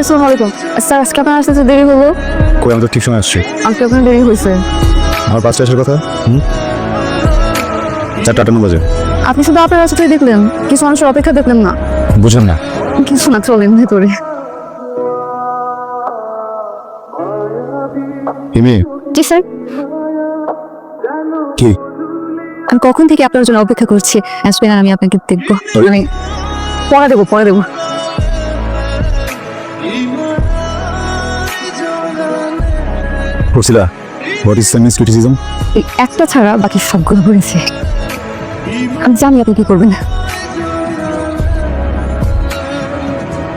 আসসালামু আলাইকুম। স্যার আজকে আপনার আসতে তো দেরি হলো? কই আমি তো ঠিক সময় আসছি। আজকে আপনার দেরি হয়েছে। আমার পাঁচটা আসার কথা? হুম? চারটা আটান্ন বাজে আপনি শুধু আপনার রাস্তায় দেখলেন কিছু মানুষের অপেক্ষা দেখলেন না। বুঝলাম না। কিছু না চলেন ভেতরে। হিমি। জি স্যার। কি? আমি কখন থেকে আপনার জন্য অপেক্ষা করছি? আসবেন আমি আপনাকে দেখব। আমি পরে দেবো পরে দেবো। পড়ছিলা হোয়াট ইজ ফেমিনিস্ট ক্রিটিসিজম একটা ছাড়া বাকি সবগুলো পড়েছে আমি জানি আপনি কি করবেন।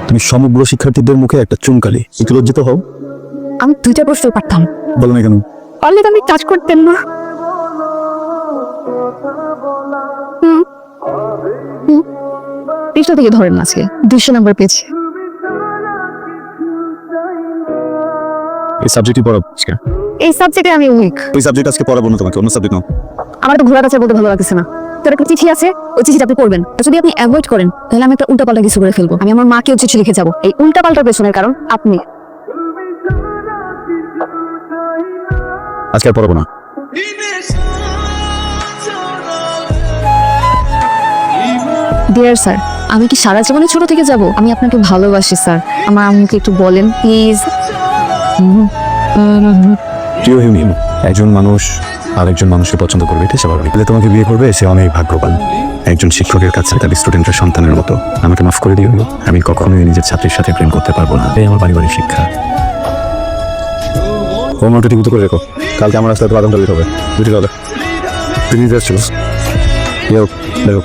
তুমি সমগ্র শিক্ষার্থীদের মুখে একটা চুনকালি। একটু লজ্জিত হও। আমি দুইটা প্রশ্ন পারতাম। বলো না কেন? পারলে তো আমি কাজ করতেন না। পৃষ্ঠা থেকে ধরেন আজকে। দুইশো নাম্বার পেয়েছে। এই সাবজেক্টই পড়াবো আজকে। এই সাবজেক্টে আমি উইক ওই সাবজেক্ট আজকে পড়াবো না তোমাকে অন্য সাবজেক্ট নাও। আমার তো ঘোরা কাছে বলতে ভালো লাগছে না। তোর একটা চিঠি আছে ওই চিঠিটা আপনি পড়বেন। যদি আপনি অ্যাভয়েড করেন তাহলে আমি একটা উল্টাপাল্টা কিছু করে ফেলব। আমি আমার মাকেও চিঠি লিখে যাব। এই উল্টাপাল্টার পেছনের কারণ আপনি। আজকে আর পড়াবো না। ডিয়ার স্যার আমি কি সারা জীবনে ছোট থেকে যাব? আমি আপনাকে ভালোবাসি স্যার আমার আম্মুকে একটু বলেন প্লিজ প্রিয় হিমি একজন মানুষ আরেকজন মানুষকে পছন্দ করবে, এটা স্বাভাবিক। যে তোমাকে বিয়ে করবে, সে অনেক ভাগ্যবান। একজন শিক্ষকের কাছে তার স্টুডেন্টের সন্তানের মতো। আমাকে মাফ করে দিও আমি কখনোই নিজের ছাত্রীর সাথে প্রেম করতে পারব না। এই আমার পারিবারিক শিক্ষা। হোমওয়ার্কটা ঠিক মতো করে রেখো। কালকে আমার রাস্তায় তো আধ ঘণ্টা হবে। দুটি কথা তুই নিজে দেখো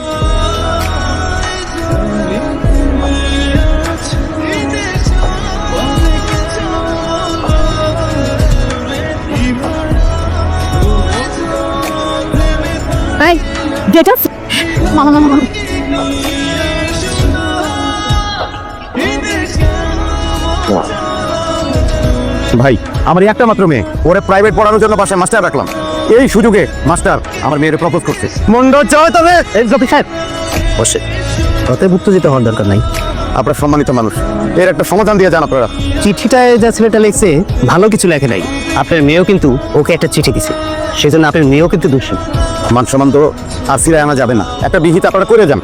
এই গেট আপ মামা মামা ভাই আমার একটা মাত্র মেয়ে। ওরে প্রাইভেট পড়ানোর জন্য বাসায় মাস্টার রাখলাম। এই সুযোগে মাস্টার আমার মেয়ের প্রপোজ করছে। মন্ড চয় তবে। এই জপি সাহেব। বসে। উত্তেজিত হওয়ার দরকার নাই। আপনার সম্মানিত মানুষ এর একটা সমাধান দিয়ে যান আপনারা। চিঠিটায় যা ছেলেটা লিখছে ভালো কিছু লেখে নাই। আপনার মেয়েও কিন্তু ওকে একটা চিঠি দিছে। সেজন্য আপনার মেয়েও কিন্তু দোষী। মান সম্মান তো আর সিরায় আনা যাবে না। একটা বিহিত আপনারা করে যান।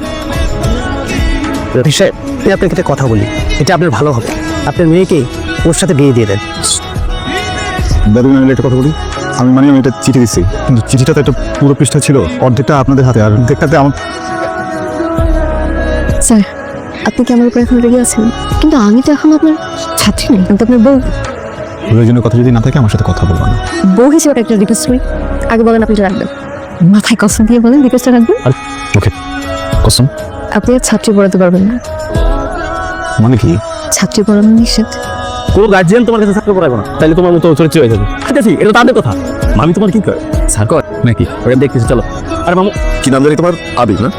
রফি সাহেব আমি আপনাকে একটা কথা বলি। এটা আপনার ভালো হবে। আপনার মেয়েকে ওর সাথে বিয়ে দিয়ে দেন। দাদু আমি একটা কথা বলি। আমি মানে আমি এটা চিঠি দিচ্ছি। কিন্তু চিঠিটা তো একটা পুরো পৃষ্ঠা ছিল। অর্ধেকটা আপনাদের হাতে আর অর্ধেকটাতে আমার স্যার আপনি কি আমার উপর এখন রেগে আছেন? কিন্তু আমি তো এখন আপনার ছাত্রী নেই। আমি তো আপনার বউ। প্রয়োজনীয় কথা যদি না থাকে আমার সাথে কথা বলব না। বউ হিসেবে একটা রিকোয়েস্ট করি। আগে বলেন আপনি রাখবেন। মাথায় কষ্ট দিয়ে বলেন রিকোয়েস্টটা রাখবেন? আর ওকে কসম? আপনি আর ছাত্রী পড়াতে পারবেন না। মানে কি? ছাত্রী পড়ানো নিষেধ। কোনো গার্জিয়ান তোমার কাছে থাকতে পারবে না। তাহলে তোমার মতো চরিত্র হয়ে যাবে। ঠিক আছে এটা তাদের কথা। মামি তোমার কি কয় স্যার কয়? নাকি? ওটা দেখতেছি চলো। আরে মামু। কি নাম জানি তোমার? আবির না?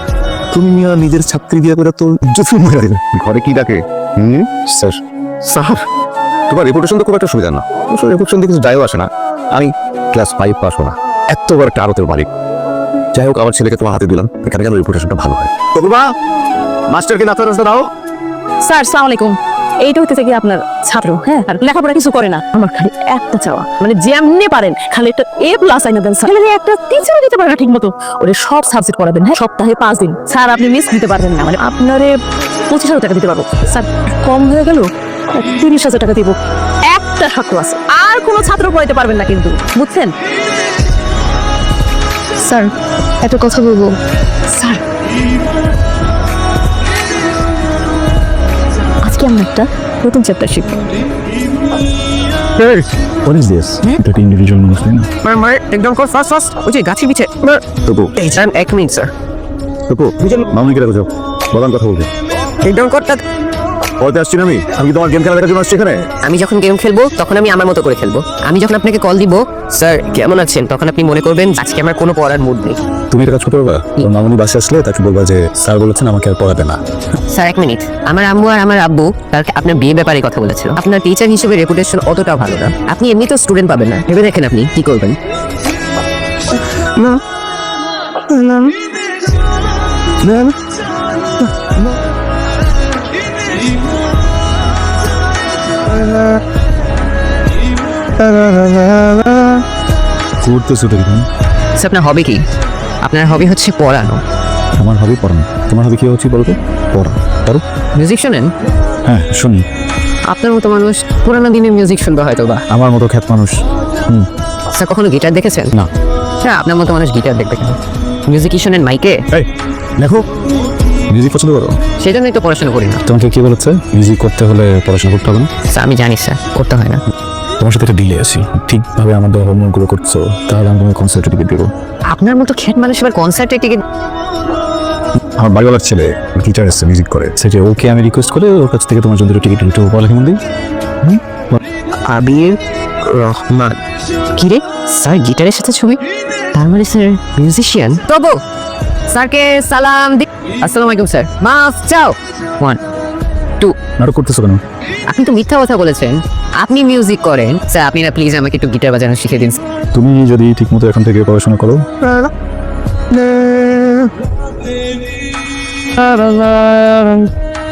তুমি মিয়া নিজের ছাত্রী দিয়ে করে তো জুফি মেরে ঘরে কি ডাকে? হুম? স্যার। স্যার। তোমার রেপুটেশন তো খুব একটা সুবিধা না। রেপুটেশন দিয়ে কিছু আসে না। আমি ক্লাস ফাইভ পাস না এত বড় একটা আরতের মালিক। যাই হোক, আমার ছেলেকে তোমার হাতে দিলাম। এখানে কেন রেপুটেশনটা ভালো হয়। তবুবা মাস্টারকে নাচার রাস্তা দাও। স্যার, সালাম আলাইকুম। এইটা আপনার ছাত্র হ্যাঁ? আর লেখাপড়া কিছু করে না। আমার খালি একটা চাওয়া। মানে যেমনি পারেন, খালি একটা এ প্লাস আইনা দেন, স্যার। একটা টিচার দিতে পারে না ঠিক মতো ওরে সব সাবজেক্ট হ্যাঁ? সপ্তাহে পাঁচ দিন। স্যার, আপনি মিস দিতে পারবেন না। মানে আপনারে পঁচিশ হাজার টাকা দিতে পারব। স্যার, কম হয়ে গেল? তিরিশ হাজার টাকা দিব। একটা ছাত্র আছে। আর কোনো ছাত্র পড়াইতে পারবেন না কিন্তু। বুঝছেন? স্যার একটা কথা বলব। স্যার। আজকে আমরা একটা নতুন চ্যাপ্টার শিখব। এটা ইন্ডিভিজুয়াল মানুষ তাই না মানে একদম কর ফার্স্ট ফার্স্ট ওই যে গাছের এই স্যার এক মিনিট স্যার। তবু মামুনিকে রাখো যাও। কথা বলবে একদম করটা পড়তে আসছি না আমি? আমি তোমার গেম খেলা দেখার জন্য আসছি এখানে? আমি যখন গেম খেলব তখন আমি আমার মতো করে খেলব। আমি যখন আপনাকে কল দিব স্যার কেমন আছেন? তখন আপনি মনে করবেন আজকে আমার কোনো পড়ার মুড নেই। তুমি এটা কাজ করতে পারবা? তোর মামুনি বাসে আসলে তাকে বলবা যে স্যার বলেছেন আমাকে আর পড়াবে না। স্যার এক মিনিট আমার আম্মু আর আমার আব্বু তাকে আপনার বিয়ে ব্যাপারে কথা বলেছিল। আপনার টিচার হিসেবে রেপুটেশন অতটা ভালো না। আপনি এমনি তো স্টুডেন্ট পাবেন না। ভেবে দেখেন আপনি কি করবেন? করতেছো তো তুমি? স্যার আপনার হবি কি? আপনার হবি হচ্ছে পড়ানো। আমার হবি পড়ানো। তোমার হবি কি হচ্ছে বলতো? পড়া। পারো মিউজিক শোনেন? হ্যাঁ শুনি। আপনার মতো মানুষ পুরানো দিনে মিউজিক শুনবে হয়তো বা আমার মতো খ্যাত মানুষ। হুম। স্যার কখনো গিটার দেখেছেন? না। হ্যাঁ আপনার মতো মানুষ গিটার দেখবে কেন? মিউজিক শোনেন মাইকে? দেখো মিউজিক পছন্দ করো? সেই জন্যই তো পড়াশোনা করি না। তোমাকে কি বলেছে? মিউজিক করতে হলে পড়াশোনা করতে হবে না? স্যার আমি জানি স্যার করতে হয় না। তোমার সাথে একটা ডিলে আছি। ঠিকভাবে আমাদের হোমওয়ার্কগুলো করছ তাহলে আমি তোমার কনসার্টে টিকিট দেবো। আপনার মতো খ্যাত মানুষ এবার কনসার্টে টিকিট আমার বাড়িওয়ালার ছেলে গিটার এসছে মিউজিক করে। সেটা ওকে আমি রিকোয়েস্ট করে ওর কাছ থেকে তোমার জন্য টিকিট দুটো বলা কেমন দিই আবির রহমান। কি রে? স্যার গিটারের সাথে ছবি? তার মানে স্যার মিউজিশিয়ান তবু স্যারকে সালাম দি আসসালামু আলাইকুম স্যার। মাফ চাও। ওয়ান টু নাটক করতেছো কেন? আপনি তো মিথ্যা কথা বলেছেন। আপনি মিউজিক করেন। স্যার আপনি না প্লিজ আমাকে একটু গিটার বাজানো শিখিয়ে দিন তুমি যদি ঠিকমতো এখন থেকে পড়াশোনা করো।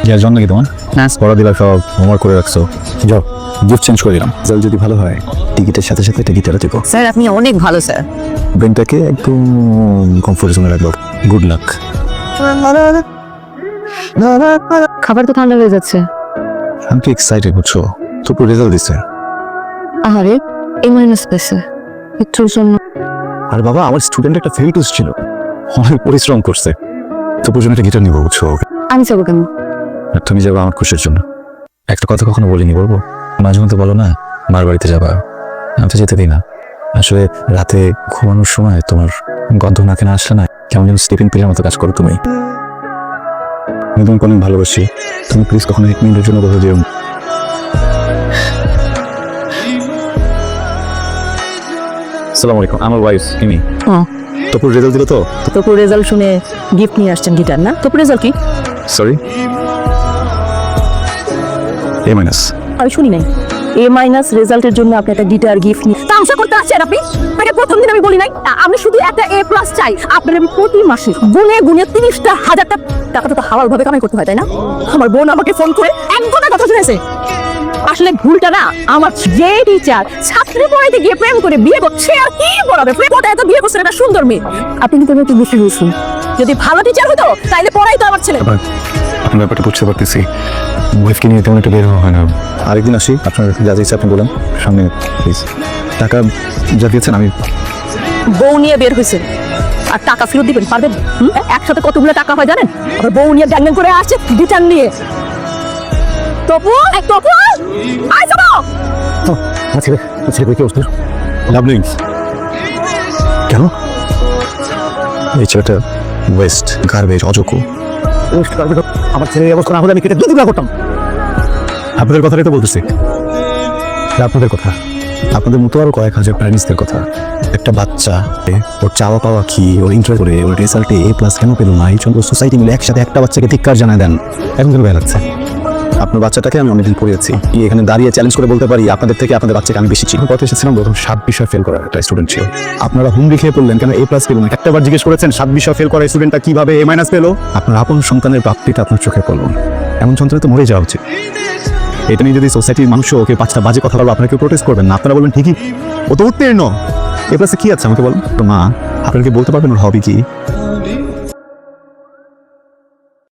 যার জন্য কি তোমার? না পড়া দিলা সব হোমওয়ার্ক করে রাখছো। যাও গিফট চেঞ্জ করে দিলাম। রেজাল্ট যদি ভালো হয় টিকিটের সাথে সাথে একটা গিটারও দেবো স্যার আপনি অনেক ভালো স্যার। ব্রেনটাকে একদম কমফোর্ট জোনে রাখব গুড লাক খাবার তো ঠান্ডা হয়ে যাচ্ছে। আমি তো এক্সাইটেড বুঝছ তো পুরো রেজাল্ট দিছে। আহারে এই মাইনাস পেয়েছে একটুর জন্য আর বাবা আমার স্টুডেন্ট একটা ফেল টেস্ট ছিল। অনেক পরিশ্রম করছে। তো প্রয়োজন একটা গিটার নিবো বুঝছ আমি যাব কেন? আর তুমি যাবে আমার খুশির জন্য। একটা কথা কখনো বলিনি বলব? মাঝে মধ্যে বলো না মার বাড়িতে যাবা। আমি তো যেতে দিই না। আসলে রাতে ঘুমানোর সময় তোমার গন্ধ নাকে না আসলে না কেমন যেন স্টিফিন পিলের মতো কাজ করো তুমি। আমি তোমাকে অনেক ভালোবাসি। তুমি প্লিজ কখনো এক মিনিটের জন্য কোথাও যেও সালাম আলাইকুম আমার ওয়াইফ ইনি হ্যাঁ। তপুর রেজাল্ট দিল তো? তোপুর রেজাল্ট শুনে গিফট নিয়ে আসছেন গিটার না? তোপুর রেজাল্ট কি? সরি এ মাইনাস আমি শুনি নাই। এ মাইনাস রেজাল্টের জন্য আপনি একটা গিটার গিফট নিয়ে তামসা করতে আসছেন আপনি? মানে প্রথম দিন আমি বলি নাই। আমি শুধু একটা এ প্লাস চাই। আপনার আমি প্রতি মাসে গুনে গুনে তিরিশটা হাজারটা টাকা তো হাওয়ার ভাবে কামাই করতে হয়, তাই না? আমার বোন আমাকে ফোন করে এক কথা শুনেছে। আসলে ভুলটা না আমার যে টিচার ছাত্রী পড়াইতে গিয়ে প্রেম করে বিয়ে করছে আর কি পড়াবে প্রেম কোথায় এত বিয়ে করছে একটা সুন্দর মেয়ে। আপনি কিন্তু একটু বেশি বলছেন যদি ভালো টিচার হতো তাইলে পড়াই তো আমার ছেলে। আপনার ব্যাপারটা বুঝতে পারতেছি। ওয়াইফকে নিয়ে তেমন একটা বের হওয়া হয় না। আরেকদিন আসি আপনার যা ইচ্ছা আপনি বলেন। সামনে প্লিজ টাকা যা দিয়েছেন আমি বউ নিয়ে বের হয়েছে। আর টাকা ফেরত দিবেন পারবেন? একসাথে কতগুলো টাকা হয় জানেন? আবার বউ নিয়ে গ্যাং করে আসছে গিটার নিয়ে। তপু তপু আয় যাব ছেলে ছেলে কি অবস্থা? লাভলিং কেন? এই ছেলেটা ওয়েস্ট গার্বেজ অযোগ্য আমার ছেলের অবস্থা না হলে আমি কেটে দুদিন করতাম। আপনাদের কথাটাই তো বলতেছি। আপনাদের কথা। আপনাদের মতো আরও কয়েক হাজার প্যারেন্টসদের কথা। একটা বাচ্চা ওর চাওয়া পাওয়া কি ওর ইন্টারেস্ট করে ওর রেজাল্টে এ প্লাস কেন পেল না এই জন্য সোসাইটি মিলে একসাথে একটা বাচ্চাকে ধিক্কার জানায় দেন। এখন কেন ভয় লাগছে? আপনার বাচ্চাটাকে আমি অনেকদিন পড়িয়েছি। এখানে দাঁড়িয়ে চ্যালেঞ্জ করে বলতে পারি, আপনাদের থেকে আপনাদের বাচ্চাকে আমি বেশি চিনি। কত এসেছিলাম, প্রথম সাত বিষয় ফেল করা একটা স্টুডেন্ট ছিল। আপনারা হুমড়ি খেয়ে পড়লেন কেন? এ প্লাস পেল না। একটা বার জিজ্ঞেস করেছেন, সাত বিষয় ফেল করা স্টুডেন্টটা কীভাবে এ মাইনাস পেল? আপনার আপন সন্তানের প্রাপ্তিটা আপনার চোখে পড়ল। এমন সন্তানে তো মরে যাওয়া উচিত। এটা নিয়ে যদি সোসাইটির মানুষ ওকে পাঁচটা বাজে কথা বলব, আপনারা কেউ প্রোটেস্ট করবেন না। আপনারা বলবেন, ঠিকই, ও তো উত্তীর্ণ। এ প্লাসে কি আছে? আমাকে বলুন। তো মা আপনাকে বলতে পারবেন ওর হবি কি?